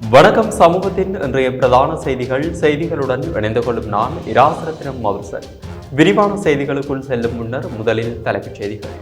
வணக்கம் சமூகத்தின் இன்றைய பிரதான செய்திகள். செய்திகளுடன் இணைந்து கொள்ளும் நான் இராசரத்தினம் மவுசர் விரிவான செய்திகளுக்குள் செல்லும் முன்னர் முதலில் தலைப்புச் செய்திகள்.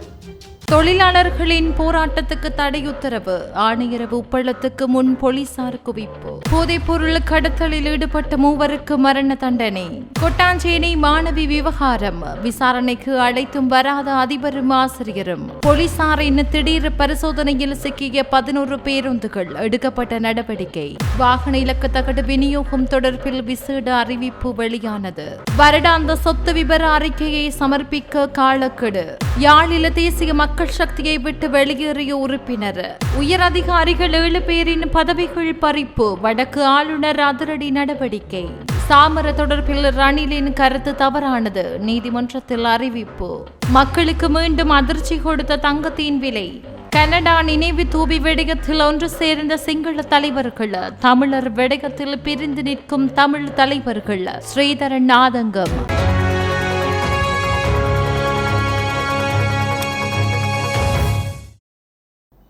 தொழிலாளர்களின் போராட்டத்துக்கு தடை உத்தரவு ஆணையரவு உப்பளத்துக்கு முன் போலீசார் குவிப்பு. போதைப்பொருள் கடத்தலில் ஈடுபட்ட மூவருக்கு மரண தண்டனை. கொட்டாஞ்சேனை மாணவி விவகாரம். விசாரணைக்கு அழைத்தும் வராத அதிபரும் ஆசிரியரும். போலீசாரின் திடீர் பரிசோதனையில் சிக்கிய பதினோரு பேருந்துகள் எடுக்கப்பட்ட நடவடிக்கை. வாகன இலக்கு தகடு விநியோகம் தொடர்பில் விசேட அறிவிப்பு வெளியானது. வருடாந்த சொத்து விபர அறிக்கையை சமர்ப்பிக்க காலக்கெடு. யாழில தேசிய மக்கள் சக்தியை விட்டு வெளியேறிய உறுப்பினர். உயர் அதிகாரிகள் ஏழு பேரின் பதவிகள் பறிப்பு வடக்கு ஆளுநர் அதிரடி நடவடிக்கை. சாமர தொடர்பில் ரணிலின் கருத்து தவறானது நீதிமன்றத்தில் அறிவிப்பு. மக்களுக்கு மீண்டும் அதிர்ச்சி கொடுத்த தங்கத்தின் விலை. கனடா நினைவு தூபி வெடிகத்தில் ஒன்று சேர்ந்த சிங்கள தலைவர்கள் தமிழர் வெடிகத்தில் பிரிந்து நிற்கும் தமிழ் தலைவர்கள் ஸ்ரீதரன் ஆதங்கம்.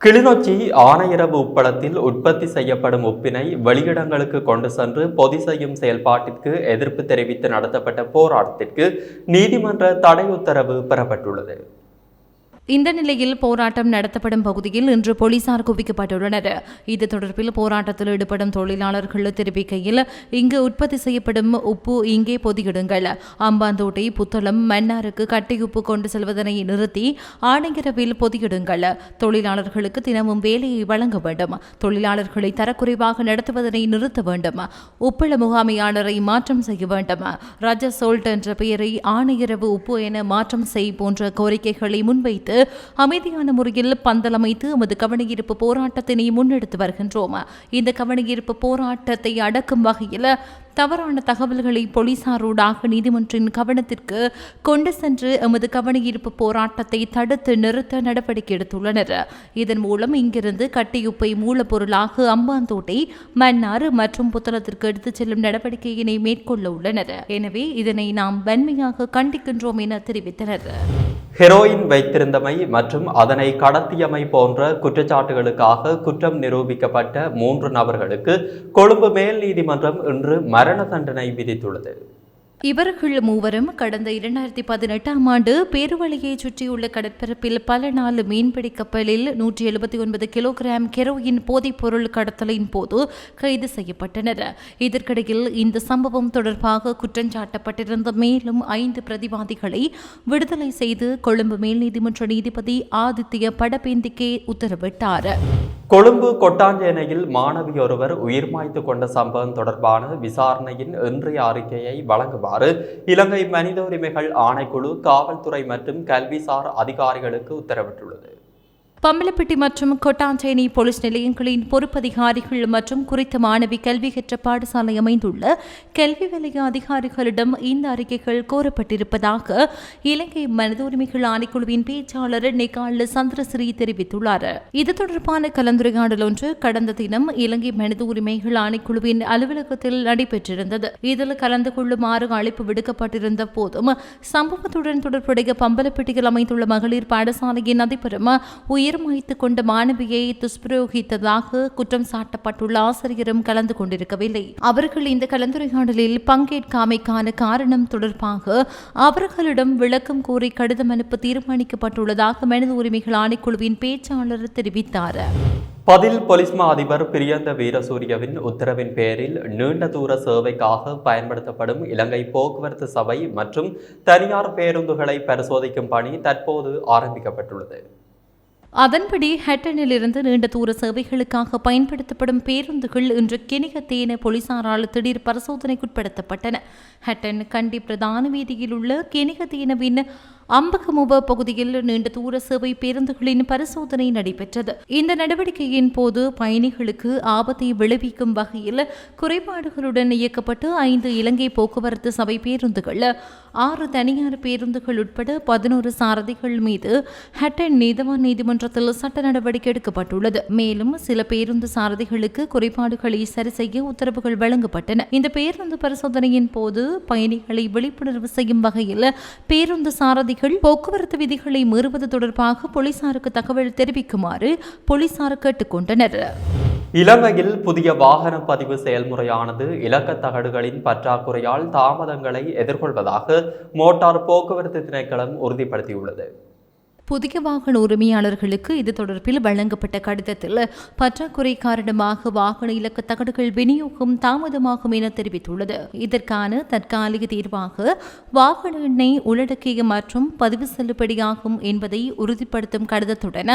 கிளிநொச்சி ஆணையரவு உப்பளத்தில் உற்பத்தி செய்யப்படும் உப்பினை வெளியிடங்களுக்கு கொண்டு சென்று பொதி செய்யும் செயல்பாட்டிற்கு எதிர்ப்பு தெரிவித்து நடத்தப்பட்ட போராட்டத்திற்கு நீதிமன்ற தடை உத்தரவு பெறப்பட்டுள்ளது. இந்த நிலையில் போராட்டம் நடத்தப்படும் பகுதியில் இன்று போலீசார் குவிக்கப்பட்டுள்ளனர். இது தொடர்பில் போராட்டத்தில் ஈடுபடும் தொழிலாளர்கள் தெரிவிக்கையில் இங்கு உற்பத்தி செய்யப்படும் உப்பு இங்கே பொதியிடுங்கள். அம்பாந்தோட்டை புத்தளம் மன்னாருக்கு கட்டை உப்பு கொண்டு செல்வதனை நிறுத்தி ஆணையரவில் பொதியிடுங்கள். தொழிலாளர்களுக்கு தினமும் வேலையை வழங்க வேண்டும். தொழிலாளர்களை தரக்குறைவாக நடத்துவதனை நிறுத்த வேண்டும். உப்பள முகாமையாளரை மாற்றம் செய்ய வேண்டும். ரஜ சோல்ட் என்ற பெயரை ஆணையரவு உப்பு என மாற்றம் செய் போன்ற கோரிக்கைகளை முன்வைத்து அமைதியான முறையில் பந்தலமைத்து எமது கவனஈர்ப்பு போராட்டத்தினை முன்னெடுத்து வருகின்றோம். இந்த கவனஈர்ப்பு போராட்டத்தை அடக்கும் வகையில் தவறான தகவல்களை போலீசாரூடாக நீதிமன்றின் கவனத்திற்கு கொண்டு சென்று எமது கவனஈர்ப்பு போராட்டத்தை தடுத்து நிறுத்த நடவடிக்கை எடுத்துள்ளனர். இதன் மூலம் இங்கிருந்து கட்டியுப்பை மூலப்பொருளாக அம்பாந்தோட்டை மன்னார் மற்றும் புத்தளத்திற்கு எடுத்துச் செல்லும் நடவடிக்கையினை மேற்கொள்ள உள்ளனர். எனவே இதனை நாம் வன்மையாக கண்டிக்கின்றோம் என தெரிவித்தனர். ஹெரோயின் வைத்திருந்தமை மற்றும் அதனை கடத்தியமை போன்ற குற்றச்சாட்டுகளுக்காக குற்றம் நிரூபிக்கப்பட்ட மூன்று நபர்களுக்கு கொழும்பு மேல் நீதிமன்றம் இன்று மரண மரண தண்டனை விதித்துள்ளது. இவர்கள் மூவரும் கடந்த இரண்டாயிரத்தி பதினெட்டாம் ஆண்டு பேருவழியை சுற்றியுள்ள கடற்பரப்பில் பல நாள் மீன்பிடி கப்பலில் நூற்றி எழுபத்தி ஒன்பது கிலோகிராம் கெரோயின் போதைப் பொருள் கடத்தலின் போது கைது செய்யப்பட்டனர். இதற்கிடையில் இந்த சம்பவம் தொடர்பாக குற்றஞ்சாட்டப்பட்டிருந்த மேலும் ஐந்து பிரதிவாதிகளை விடுதலை செய்து கொழும்பு மேல் நீதிமன்ற நீதிபதி ஆதித்ய படபேந்திக்கே உத்தரவிட்டார். கொழும்பு கொட்டாஞ்சேனையில் மாணவியொருவர் உயிர் மாய்த்து கொண்ட சம்பவம் தொடர்பான விசாரணையின் இன்றைய அறிக்கையை வழங்குமாறு இலங்கை மனித உரிமைகள் ஆணைக்குழு காவல்துறை மற்றும் கல்விசார் அதிகாரிகளுக்கு உத்தரவிட்டுள்ளது. பம்பலப்பட்டி மற்றும் கொட்டாஞ்சேனி போலீஸ் நிலையங்களின் பொறுப்பதிகாரிகள் மற்றும் குறித்த மாணவி கல்வி கற்ற பாடசாலை அமைந்துள்ள கல்வி வலய அதிகாரிகளிடம் இந்த அறிக்கைகள் கோரப்பட்டிருப்பதாக இலங்கை மனித உரிமைகள் ஆணைக்குழுவின் பேச்சாளர் நிகால் சந்திரசிறி தெரிவித்துள்ளார். இது தொடர்பான கலந்துரையாடல் ஒன்று கடந்த தினம் இலங்கை மனித உரிமைகள் ஆணைக்குழுவின் அலுவலகத்தில் நடைபெற்றிருந்தது. இதில் கலந்து கொள்ளுமாறு அழைப்பு விடுக்கப்பட்டிருந்த போதும் சம்பவத்துடன் தொடர்புடைய பம்பலப்பட்டியில் அமைந்துள்ள மகளிர் பாடசாலையின் அதிபரும் உயிர் மாய்த்துக் கொண்ட மாணவியை துஷ்பிரயோகித்ததாக குற்றம் சாட்டப்பட்டுள்ள ஆசிரியரும் கலந்து கொண்டிருக்கவில்லை. அவர்கள் இந்த கலந்துரையாடலில் பங்கேற்காமைக்கான காரணம் தொடர்பாக அவர்களிடம் விளக்கம் கோரி கடிதம் அனுப்ப தீர்மானிக்கப்பட்டுள்ளதாக மனித உரிமைகள் ஆணைக்குழுவின் பேச்சாளர் தெரிவித்தார். பதில் பொலிஸ்மா அதிபர் பிரியந்த வீரசூரியவின் உத்தரவின் பேரில் நீண்ட தூர சேவைக்காக பயன்படுத்தப்படும் இலங்கை போக்குவரத்து சபை மற்றும் தனியார் பேருந்துகளை பரிசோதிக்கும் பணி தற்போது ஆரம்பிக்கப்பட்டுள்ளது. அதன்படி ஹட்டனிலிருந்து நீண்ட தூர சேவைகளுக்காக பயன்படுத்தப்படும் பேருந்துகள் இன்று கிணிகத்தேன போலீசாரால் திடீர் பரிசோதனைக்குட்படுத்தப்பட்டன. ஹட்டன் கண்டி பிரதான வீதியில் உள்ள கிணிகத்தேனவின் அம்பகமுப பகுதியில் நீண்ட தூர சேவை பேருந்துகளின் பரிசோதனை நடைபெற்றது. இந்த நடவடிக்கையின் போது பயணிகளுக்கு ஆபத்தை விளைவிக்கும் வகையில் குறைபாடுகளுடன் இயக்கப்பட்டு ஐந்து இலங்கை போக்குவரத்து சபை பேருந்துகள் ஆறு தனியார் பேருந்துகள் உட்பட பதினோரு சாரதிகள் மீது ஹட்டன் நீதவான் நீதிமன்றத்தில் சட்ட நடவடிக்கை எடுக்கப்பட்டுள்ளது. மேலும் சில பேருந்து சாரதிகளுக்கு குறைபாடுகளை சரி செய்ய உத்தரவுகள் வழங்கப்பட்டன. இந்த பேருந்து பரிசோதனையின் போது பயணிகளை விழிப்புணர்வு செய்யும் வகையில் பேருந்து சாரதிகள் வாகனதாரிகள் போக்குவரத்து விதிகளை மீறுவது தொடர்பாக போலீசாருக்கு தகவல் தெரிவிக்குமாறு போலீசார் கேட்டுக்கொண்டனர். இலங்கையில் புதிய வாகன பதிவு செயல்முறையானது இலக்க தகடுகளின் பற்றாக்குறையால் தாமதங்களை எதிர்கொள்வதாக மோட்டார் போக்குவரத்து திணைக்களம் உறுதிப்படுத்தியுள்ளது. புதிய வாகன உரிமையாளர்களுக்கு இது தொடர்பில் வழங்கப்பட்ட கடிதத்தில் பற்றாக்குறை காரணமாக வாகன இலக்க தகடுகள் விநியோகம் தாமதமாகும் என தெரிவித்துள்ளது. இதற்கான தற்காலிக தீர்வாக வாகன எண்ணை உள்ளடக்கிய மற்றும் பதிவு செல்லுபடியாகும் என்பதை உறுதிப்படுத்தும் கடிதத்துடன்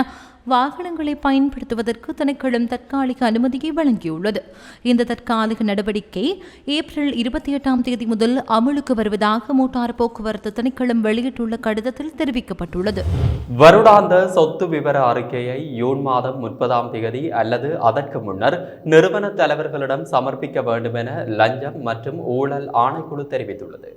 வாகனங்களை பயன்படுத்துவதற்கு திணைக்களம் தற்காலிக அனுமதியை வழங்கியுள்ளது. இந்த தற்காலிக நடவடிக்கை ஏப்ரல் இருபத்தி எட்டாம் தேதி முதல் அமலுக்கு வருவதாக மோட்டார் போக்குவரத்து திணைக்களம் வெளியிட்டுள்ள கடிதத்தில் தெரிவிக்கப்பட்டுள்ளது. வருடாந்த சொத்து விவர அறிக்கையை ஜூன் மாதம் முப்பதாம் தேதி அல்லது அதற்கு முன்னர் நிறுவன தலைவர்களிடம் சமர்ப்பிக்க வேண்டும் என லஞ்சம் மற்றும் ஊழல் ஆணைக்குழு தெரிவித்துள்ளது.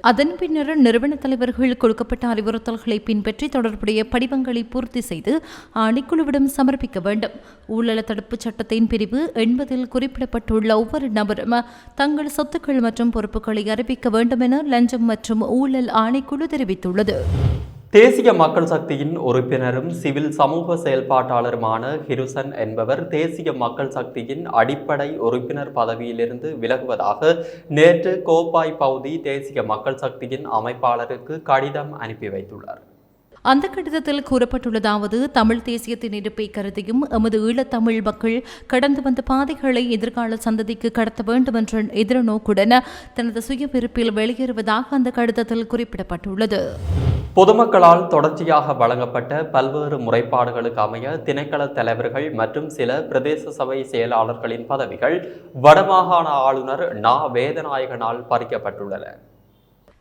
அதன் பின்னர் நிறுவன தலைவர்கள் கொடுக்கப்பட்ட அறிவுறுத்தல்களை பின்பற்றி தொடர்புடைய படிவங்களை பூர்த்தி செய்து ஆணைக்குழுவிடம் சமர்ப்பிக்க வேண்டும். ஊழல் தடுப்புச் சட்டத்தின் பிரிவு எண்பதில் குறிப்பிடப்பட்டுள்ள ஒவ்வொரு நபரும் தங்கள் சொத்துக்கள் மற்றும் பொறுப்புகளை அறிவிக்க வேண்டும் என லஞ்சம் மற்றும் ஊழல் ஆணைக்குழு தெரிவித்துள்ளது. தேசிய மக்கள் சக்தியின் உறுப்பினரும் சிவில் சமூக செயல்பாட்டாளருமான ஹிருசன் என்பவர் தேசிய மக்கள் சக்தியின் அடிப்படை உறுப்பினர் பதவியிலிருந்து விலகுவதாக நேற்று கோப்பாய் பகுதி தேசிய மக்கள் சக்தியின் அமைப்பாளருக்கு கடிதம் அனுப்பி வைத்துள்ளார். அந்த கடிதத்தில் கூறப்பட்டுள்ளதாவது தமிழ் தேசியத்தின் இருப்பை கருதியும் எமது ஈழத்தமிழ் மக்கள் கடந்து வந்த பாதைகளை எதிர்கால சந்ததிக்கு கடத்த வேண்டும் என்ற எதிர்நோக்குடன் தனது சுய விருப்பில் வெளியேறுவதாக அந்த கடிதத்தில் குறிப்பிடப்பட்டுள்ளது. பொதுமக்களால் தொடர்ச்சியாக வழங்கப்பட்ட பல்வேறு முறைப்பாடுகளுக்கு அமைய திணைக்கள தலைவர்கள் மற்றும் சில பிரதேச சபை செயலாளர்களின் பதவிகள் வடமாகாண ஆளுநர் நா. வேதநாயகனால் பறிக்கப்பட்டுள்ளன.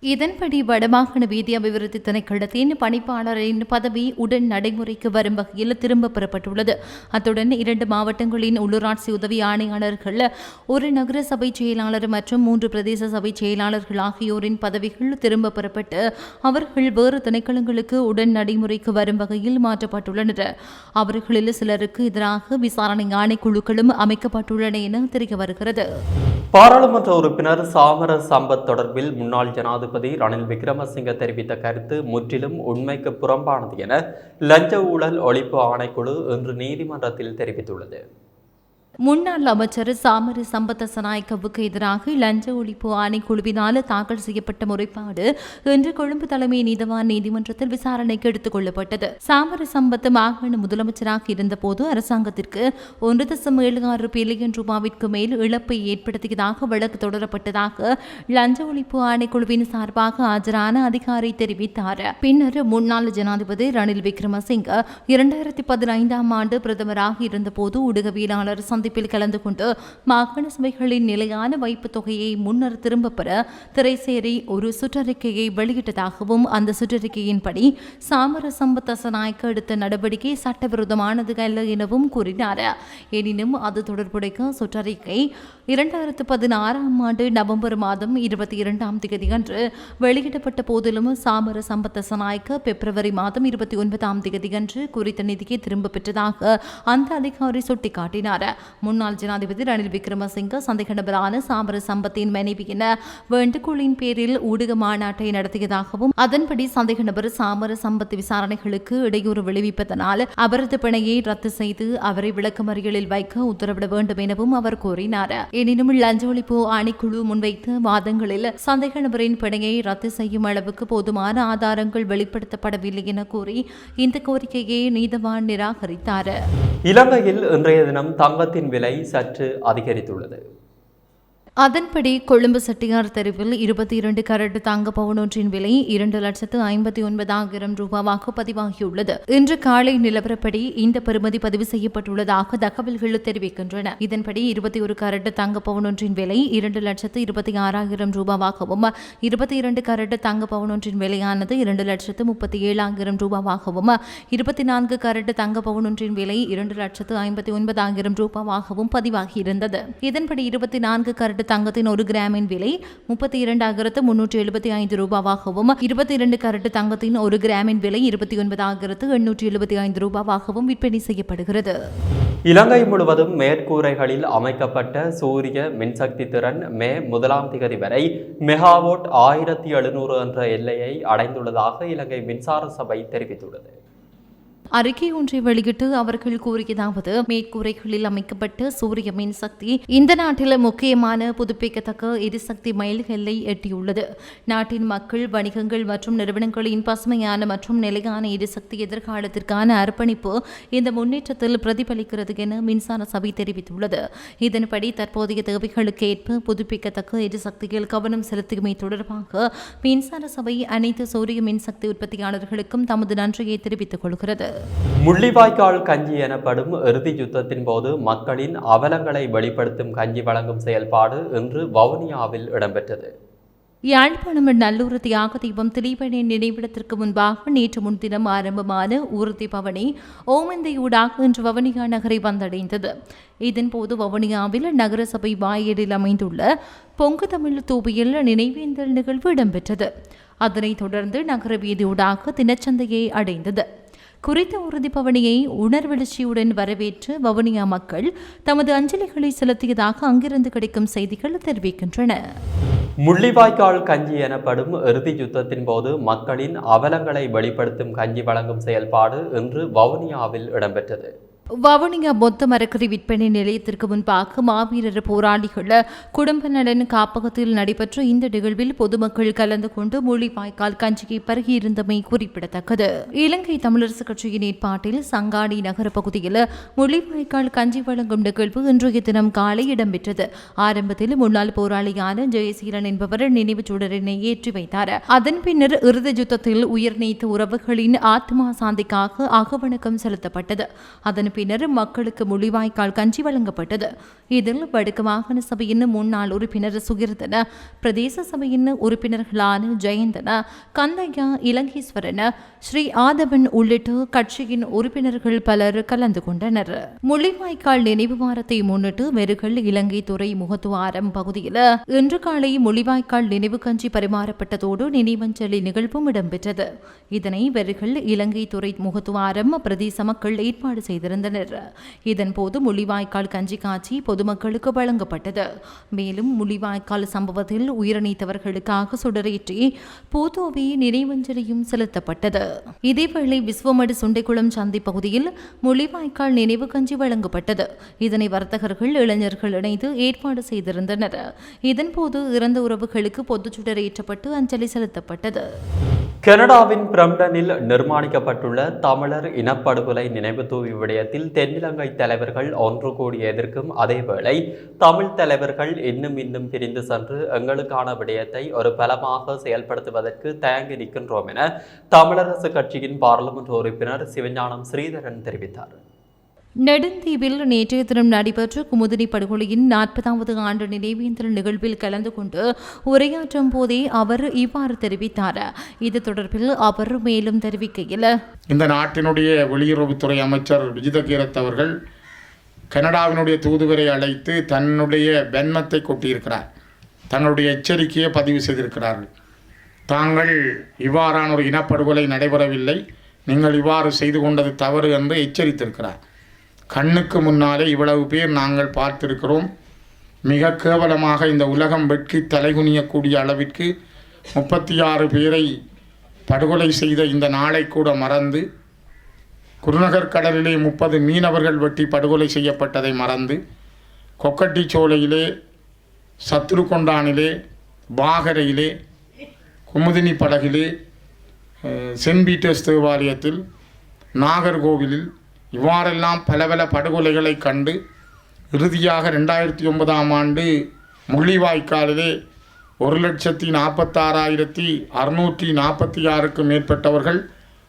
இதன்படி வடமாகாண வீதி அபிவிருத்தி திணைக்களத்தின் பணிப்பாளரின் பதவி உடன் நடைமுறைக்கு வரும் வகையில் திரும்ப பெறப்பட்டுள்ளது. அத்துடன் இரண்டு மாவட்டங்களின் உள்ளூராட்சி உதவி ஆணையாளர்கள் ஒரு நகர சபை செயலாளர் மற்றும் மூன்று பிரதேச சபை செயலாளர்கள் ஆகியோரின் பதவிகள் திரும்ப பெறப்பட்டு அவர்கள் வேறு திணைக்களங்களுக்கு உடன் நடைமுறைக்கு வரும் வகையில் மாற்றப்பட்டுள்ளனர். அவர்களில் சிலருக்கு எதிராக விசாரணை ஆணைக்குழுக்களும் அமைக்கப்பட்டுள்ளன என தெரிய வருகிறது. பாராளுமன்ற உறுப்பினர் சாமர சம்பத் தொடர்பில் முன்னாள் ஜனாதிபதி ரணில் விக்ரமசிங்க தெரிவித்த கருத்து முற்றிலும் உண்மைக்கு புறம்பானது என லஞ்ச ஊழல் ஒழிப்பு ஆணைக்குழு இன்று நீதிமன்றத்தில் தெரிவித்துள்ளது. முன்னாள் அமைச்சர் சாமர சம்பத்த சநாயக்கவுக்கு எதிராக லஞ்ச ஒழிப்பு ஆணைக்குழுவினால் தாக்கல் செய்யப்பட்ட முறைப்பாடு இன்று கொழும்பு தலைமை நீதவான் நீதிமன்றத்தில் விசாரணைக்கு எடுத்துக் கொள்ளப்பட்டது. சாமர சம்பத் மாகாண முதலமைச்சராக இருந்தபோது அரசாங்கத்திற்கு ஒன்று தசம் ஏழு ஆறு பில்லியன் ரூபாவிற்கு மேல் இழப்பை ஏற்படுத்தியதாக வழக்கு தொடரப்பட்டதாக லஞ்ச ஒழிப்பு ஆணைக்குழுவின் சார்பாக ஆஜரான அதிகாரி தெரிவித்தார். பின்னர் முன்னாள் ஜனாதிபதி ரணில் விக்ரமசிங்க இரண்டாயிரத்தி பதினைந்தாம் ஆண்டு பிரதமராக இருந்தபோது ஊடகவியலாளர் சந்திப்பில் கலந்து கொண்டு மாகாண சபைகளின் நிலையான வைப்பு தொகையை முன்னர் திரும்பப் பெற திரைசேரி ஒரு சுற்றறிக்கையை வெளியிட்டதாகவும் அந்த சுற்றறிக்கையின்படி சாமர சம்பத் நாயக்க எடுத்த நடவடிக்கை சட்டவிரோதமானது அல்ல எனவும் கூறினார். எனினும் அது தொடர்புடைய சுற்றறிக்கை இரண்டாயிரத்து பதினாறாம் ஆண்டு நவம்பர் மாதம் இருபத்தி இரண்டாம் தேதி அன்று வெளியிடப்பட்ட போதிலும் சாமர சம்பத்த சநாயக்க பிப்ரவரி மாதம் இருபத்தி ஒன்பதாம் தேதி அன்று குறித்த நிதியை திரும்ப பெற்றதாக அந்த அதிகாரி சுட்டிக்காட்டினார். முன்னாள் ஜனாதிபதி ரணில் விக்ரமசிங்க சந்தேக நபரான சாமர சம்பத்தின் மனைவியின் வேண்டுகோளின் பேரில் ஊடக மாநாட்டை நடத்தியதாகவும் அதன்படி சந்தேக நபர் சாமர சம்பத் விசாரணைகளுக்கு இடையூறு விளைவிப்பதனால் அவரது பிணையை ரத்து செய்து அவரை விளக்கமறியலில் வைக்க உத்தரவிட வேண்டும் எனவும் அவர் கோரினார் எனினும் லஞ்ச ஒழிப்பு ஆணைக்குழு முன்வைத்த வாதங்களில் சந்தேக நபரின் பிணையை ரத்து செய்யும் அளவுக்கு போதுமான ஆதாரங்கள் வெளிப்படுத்தப்படவில்லை என கூறி இந்த கோரிக்கையை நீதவான் நிராகரித்தார். இலங்கையில் இன்றைய தினம் தங்கத்தின் விலை சற்று அதிகரித்துள்ளது. அதன்படி கொழும்பு செட்டியார் தெருவில் இருபத்தி இரண்டு கரட் தங்க பவுன் ஒன்றின் விலை இரண்டு லட்சத்து ஐம்பத்தி ஒன்பதாயிரம் ரூபாவாக பதிவாகியுள்ளது. இன்று காலை நிலவரப்படி இந்த பெறுமதி பதிவு செய்யப்பட்டுள்ளதாக தகவல்கள் தெரிவிக்கின்றன. இதன்படி இருபத்தி ஒரு கரட் தங்க பவுன் ஒன்றின் விலை இரண்டு லட்சத்து இருபத்தி ஆறாயிரம் ரூபாவாகவும் இருபத்தி இரண்டு கரட் தங்க பவுன் ஒன்றின் விலையானது இரண்டு லட்சத்து முப்பத்தி ஏழாயிரம் ரூபாவாகவும் இருபத்தி நான்கு கரட் தங்க பவுன் ஒன்றின் விலை இரண்டு லட்சத்து ஐம்பத்தி ஒன்பதாயிரம் ரூபாவாகவும் பதிவாகியிருந்தது. இதன்படி இருபத்தி நான்கு கரட் தங்கத்தின் ஒரு கிராமின் விலை முப்பத்தி இரண்டாயிரத்து முன்னூற்றி எழுபத்தி ஐந்து ரூபாவாகவும் இருபத்தி இரண்டு கரட்டு தங்கத்தின் ஒரு கிராமின் விலை இருபத்தி ஒன்பதாயிரத்து எண்ணூற்றி எழுபத்தி ஐந்து ரூபாவாகவும் விற்பனை செய்யப்படுகிறது. இலங்கை முழுவதும் மேற்கூரைகளில் அமைக்கப்பட்ட சூரிய மின்சக்தி திறன் மே முதலாம் திகதி வரை மெகாவோட் ஆயிரத்தி எழுநூறு என்ற எல்லையை அடைந்துள்ளதாக இலங்கை மின்சார சபை தெரிவித்துள்ளது. அறிக்கை ஒன்றை வெளியிட்டு அவர்கள் கூறியதாவது மேற்கூரைகளில் அமைக்கப்பட்ட சூரிய மின்சக்தி இந்த நாட்டில் முக்கியமான புதுப்பிக்கத்தக்க எரிசக்தி மைல்கல்லை எட்டியுள்ளது. நாட்டின் மக்கள் வணிகங்கள் மற்றும் நிறுவனங்களின் பசுமையான மற்றும் நிலையான எரிசக்தி எதிர்காலத்திற்கான அர்ப்பணிப்பு இந்த முன்னேற்றத்தில் பிரதிபலிக்கிறது என மின்சார சபை தெரிவித்துள்ளது. இதன்படி தற்போதைய தேவைகளுக்கு ஏற்ப புதுப்பிக்கத்தக்க எரிசக்தியில் கவனம் செலுத்தியமை தொடர்பாக மின்சார சபை அனைத்து சூரிய மின்சக்தி உற்பத்தியாளர்களுக்கும் தமது நன்றியை தெரிவித்துக் கொள்கிறது. முள்ளிவாய்க்கால் கஞ்சி எனப்படும் இறுதி யுத்தத்தின் போது மக்களின் அவலங்களை வெளிப்படுத்தும் கஞ்சி வழங்கும் செயல்பாடு இன்று வவுனியாவில் இடம்பெற்றது. யாழ்ப்பாணம் நல்லூர் தியாக தீபம் திலீபனை நினைவிடத்திற்கு முன்பாக நேற்று முன்தினம் ஆரம்பமான ஊர்தி பவனி ஓமந்தையூடாக இன்று வவுனியா நகரை வந்தடைந்தது. இதன்போது வவுனியாவில் நகரசபை வாயிலில் அமைந்துள்ள பொங்கு தமிழ் தூபியில் நினைவேந்தல் நிகழ்வு இடம்பெற்றது. அதனைத் தொடர்ந்து நகர வீதியூடாக தினச்சந்தையை அடைந்தது. குறித்த உறுதி பவனியை உணர்வெழுச்சியுடன் வரவேற்று வவுனியா மக்கள் தமது அஞ்சலிகளை செலுத்தியதாக அங்கிருந்து கிடைக்கும் செய்திகள் தெரிவிக்கின்றன. முள்ளிவாய்க்கால் கஞ்சி எனப்படும் இறுதி யுத்தத்தின் போது மக்களின் அவலங்களை வெளிப்படுத்தும் கஞ்சி வழங்கும் செயல்பாடு இன்று வவுனியாவில் இடம்பெற்றது. வவுனியா மொத்த மரக்கறி விற்பனை நிலையத்திற்கு முன்பாக மாவீரர் போராளிகள் குடும்ப நலன் காப்பகத்தில் நடைபெற்ற இந்த நிகழ்வில் பொதுமக்கள் கலந்து கொண்டு மொழிவாய்க்கால் கஞ்சியை பருகியிருந்தமை குறிப்பிடத்தக்கது. இலங்கை தமிழரசு கட்சியின் ஏற்பாட்டில் சங்காடி நகர பகுதியில் மொழிவாய்க்கால் கஞ்சி வழங்கும் நிகழ்வு இன்றைய தினம் காலை இடம்பெற்றது. ஆரம்பத்தில் முன்னாள் போராளியான ஜெயசீலன் என்பவர் நினைவுச் சுடரினை ஏற்றி வைத்தார். அதன் பின்னர் இறுதி யுத்தத்தில் உயிர் நீத்த உறவுகளின் ஆத்மா சாந்திக்காக அகவணக்கம் செலுத்தப்பட்டது. அதன் பின்னர் மக்களுக்கு முழிவாய்க்கால் கஞ்சி வழங்கப்பட்டது. இதில் வடக்கு மாகாண சபையின் முன்னாள் உறுப்பினர் சுகிர்தன பிரதேச சபையின் உறுப்பினர்களான ஜெயந்தன கந்தையா இலங்கேஸ்வரன் ஸ்ரீ ஆதவன் உள்ளிட்ட கட்சியின் உறுப்பினர்கள் பலர் கலந்து கொண்டனர். முள்ளிவாய்க்கால் நினைவு வாரத்தை முன்னிட்டு மெருகல் இலங்கை துறை முகத்துவாரம் பகுதியில் இன்று காலை முள்ளிவாய்க்கால் நினைவு கஞ்சி பரிமாறப்பட்டதோடு நினைவஞ்சலி நிகழ்வும் இடம்பெற்றது. இதனை வெறுகள் இலங்கை துறை முகத்துவாரம் பிரதேச மக்கள் ஏற்பாடு செய்திருந்தனர். இதன்போது முள்ளிவாய்க்கால் கஞ்சி காட்சி பொதுமக்களுக்கு வழங்கப்பட்டது. மேலும் முள்ளிவாய்க்கால் சம்பவத்தில் உயிரிழந்தவர்களுக்காக சுடரேற்றி பூதோவி நினைவஞ்சலியும் செலுத்தப்பட்டது. இதேவேளை விஸ்வமடு சுண்டைக்குளம் சந்தை பகுதியில் முள்ளிவாய்க்கால் நினைவு கஞ்சி வழங்கப்பட்டது. இதனை வர்த்தகர்கள் இளைஞர்கள் இணைந்து ஏற்பாடு செய்திருந்தனர். இதன்போது இறந்த உறவுகளுக்கு பொது ஏற்றப்பட்டு அஞ்சலி செலுத்தப்பட்டது. கனடாவின் பிரம்டனில் நிர்மாணிக்கப்பட்டுள்ள தமிழர் இனப்படுகொலை நினைவு தூவி விடயத்தில் தென்னிலங்கை தலைவர்கள் ஒன்று கூடி எதிர்க்கும் அதேவேளை தமிழ் தலைவர்கள் இன்னும் இன்னும் பிரிந்து சென்று எங்களுக்கான விடயத்தை ஒரு பலமாக செயல்படுத்துவதற்கு தயங்கி நிற்கின்றோம் என தமிழரசு கட்சியின் பாராளுமன்ற உறுப்பினர் சிவஞானம் ஸ்ரீதரன் தெரிவித்தார். நெடுந்தீவில் நேற்றைய தினம் நடைபெற்ற குமுதினி படுகொலையின் நாற்பதாவது ஆண்டு நினைவேந்தல் நிகழ்வில் கலந்து கொண்டு உரையாற்றும் போதே அவர் இவ்வாறு தெரிவித்தார். இது தொடர்பில் அவர் மேலும் தெரிவிக்கையில் இந்த நாட்டினுடைய வெளியுறவுத்துறை அமைச்சர் விஜித கீரத் அவர்கள் கனடாவினுடைய தூதுவரை அழைத்து தன்னுடைய வெண்மத்தை கொட்டியிருக்கிறார். தன்னுடைய எச்சரிக்கையை பதிவு செய்திருக்கிறார்கள். தாங்கள் இவ்வாறான ஒரு இனப்படுகொலை நடைபெறவில்லை. நீங்கள் இவ்வாறு செய்து கொண்டது தவறு என்று எச்சரித்திருக்கிறார். கண்ணுக்கு முன்னாலே இவ்வளவு பேர் நாங்கள் பார்த்திருக்கிறோம். மிக கேவலமாக இந்த உலகம் வெட்கி தலைகுனியக்கூடிய அளவிற்கு முப்பத்தி ஆறு பேரை படுகொலை செய்த இந்த நாளை கூட மறந்து குருநகர் கடலிலே முப்பது மீனவர்கள் வெட்டி படுகொலை செய்யப்பட்டதை மறந்து கொக்கட்டிச்சோலையிலே சத்ருகொண்டானிலே பாகரையிலே குமுதினி படகிலே சென்ட் பீட்டர்ஸ் தேவாலயத்தில் நாகர்கோவிலில் இவ்வாறெல்லாம் பல பல படுகொலைகளை கண்டு இறுதியாக ரெண்டாயிரத்தி ஒன்பதாம் ஆண்டு முள்ளிவாய்க்காலிலே ஒரு லட்சத்தி நாற்பத்தாறாயிரத்தி அறுநூற்றி நாற்பத்தி ஆறுக்கும் மேற்பட்டவர்கள்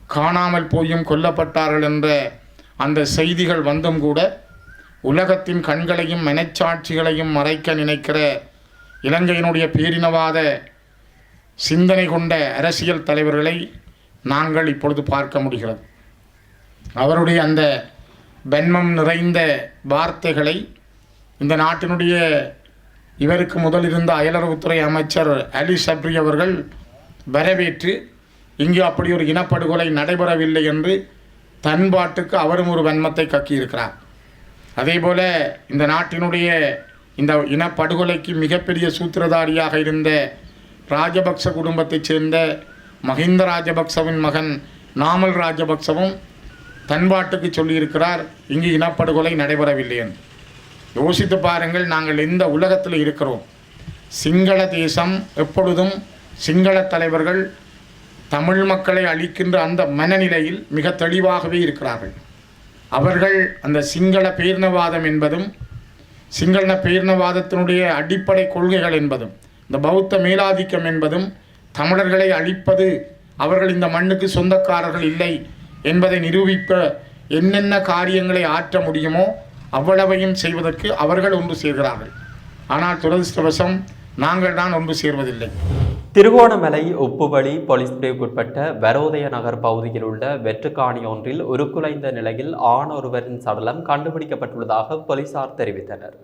காணாமல் போயும் கொல்லப்பட்டார்கள் என்ற அந்த செய்திகள் வந்தும் கூட உலகத்தின் கண்களையும் மனச்சாட்சிகளையும் மறைக்க நினைக்கிற இலங்கையினுடைய பேரினவாத சிந்தனை கொண்ட அரசியல் தலைவர்களை நாங்கள் இப்பொழுது பார்க்க முடிகிறது. அவருடைய அந்த வன்மம் நிறைந்த வார்த்தைகளை இந்த நாட்டினுடைய இவருக்கு முதல் இருந்த அயலுறவுத்துறை அமைச்சர் அலி சப்ரி அவர்கள் வரவேற்று இங்கு அப்படி ஒரு இனப்படுகொலை நடைபெறவில்லை என்று தன்பாட்டுக்கு அவரும் ஒரு வன்மத்தை கக்கியிருக்கிறார். அதேபோல இந்த நாட்டினுடைய இந்த இனப்படுகொலைக்கு மிகப்பெரிய சூத்திரதாரியாக இருந்த ராஜபக்ச குடும்பத்தைச் சேர்ந்த மஹிந்த ராஜபக்சவின் மகன் நாமல் ராஜபக்சவும் தன்பாட்டுக்கு சொல்லியிருக்கிறார் இங்கு இனப்படுகொலை நடைபெறவில்லை என்று. யோசித்து பாருங்கள் நாங்கள் எந்த உலகத்தில் இருக்கிறோம்? சிங்கள தேசம் எப்பொழுதும் சிங்கள தலைவர்கள் தமிழ் மக்களை அழிக்கின்ற அந்த மனநிலையில் மிக தெளிவாகவே இருக்கிறார்கள். அவர்கள் அந்த சிங்கள பேர்ணவாதம் என்பதும் சிங்கள பேர்ணவாதத்தினுடைய அடிப்படை கொள்கைகள் என்பதும் இந்த பௌத்த மேலாதிக்கம் என்பதும் தமிழர்களை அழிப்பது அவர்கள் இந்த மண்ணுக்கு சொந்தக்காரர்கள் இல்லை என்பதை நிரூபிக்க என்னென்ன காரியங்களை ஆற்ற முடியுமோ அவ்வளவையும் செய்வதற்கு அவர்கள் ஒன்று சேர்கிறார்கள். ஆனால் துரதிருஷ்டவசம் நாங்கள் தான் ஒன்று சேர்வதில்லை. திருகோணமலை உப்புவழி போலீஸ் பிரிவுக்குட்பட்ட வரோதய நகர் பகுதியில் உள்ள வெற்றுக்காணி ஒன்றில் உருக்குலைந்த நிலையில் ஆண் ஒருவரின் சடலம் கண்டுபிடிக்கப்பட்டுள்ளதாக போலீசார் தெரிவித்தனர்.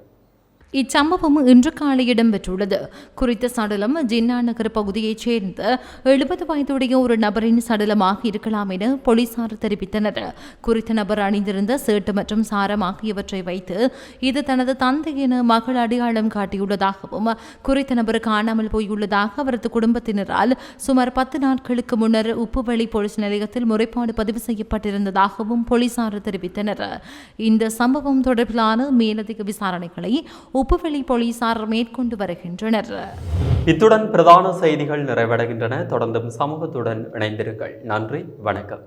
இச்சம்பவம் இன்று காலை இடம்பெற்றுள்ளது. குறித்த சடலம் ஜின்னா நகர் பகுதியைச் சேர்ந்த எழுபது வயதுடைய ஒரு நபரின் சடலமாக இருக்கலாம் என போலீசார் தெரிவித்தனர். குறித்த நபர் அணிந்திருந்த சேட்டு மற்றும் சாரம் ஆகியவற்றை வைத்து இது தனது தந்தை என மகள் அடையாளம் காட்டியுள்ளதாகவும் குறித்த நபர் காணாமல் போயுள்ளதாக அவரது குடும்பத்தினரால் சுமார் பத்து நாட்களுக்கு முன்னர் உப்புவழி போலீஸ் நிலையத்தில் முறைப்பாடு பதிவு செய்யப்பட்டிருந்ததாகவும் போலீசார் தெரிவித்தனர். இந்த சம்பவம் தொடர்பிலான மேலதிக விசாரணைகளை உப்புவெளி போலீசார் மேற்கொண்டு வருகின்றனர். இத்துடன் பிரதான செய்திகள் நிறைவடைகின்றன. தொடர்ந்தும் சமூகத்துடன் இணைந்திருங்கள். நன்றி வணக்கம்.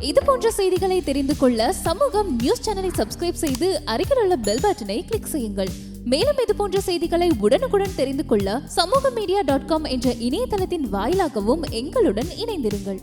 இது போன்ற செய்திகளை தெரிந்து கொள்ள சமூகம் நியூஸ் சேனலை சப்ஸ்கிரைப் செய்து அருகில் உள்ள பெல் பட்டனை கிளிக் செய்யுங்கள். மேலும் இது போன்ற செய்திகளை உடனுக்குடன் தெரிந்து கொள்ள சமூக மீடியா டாட் காம் என்ற இணையதளத்தின் வாயிலாகவும் எங்களுடன் இணைந்திருங்கள்.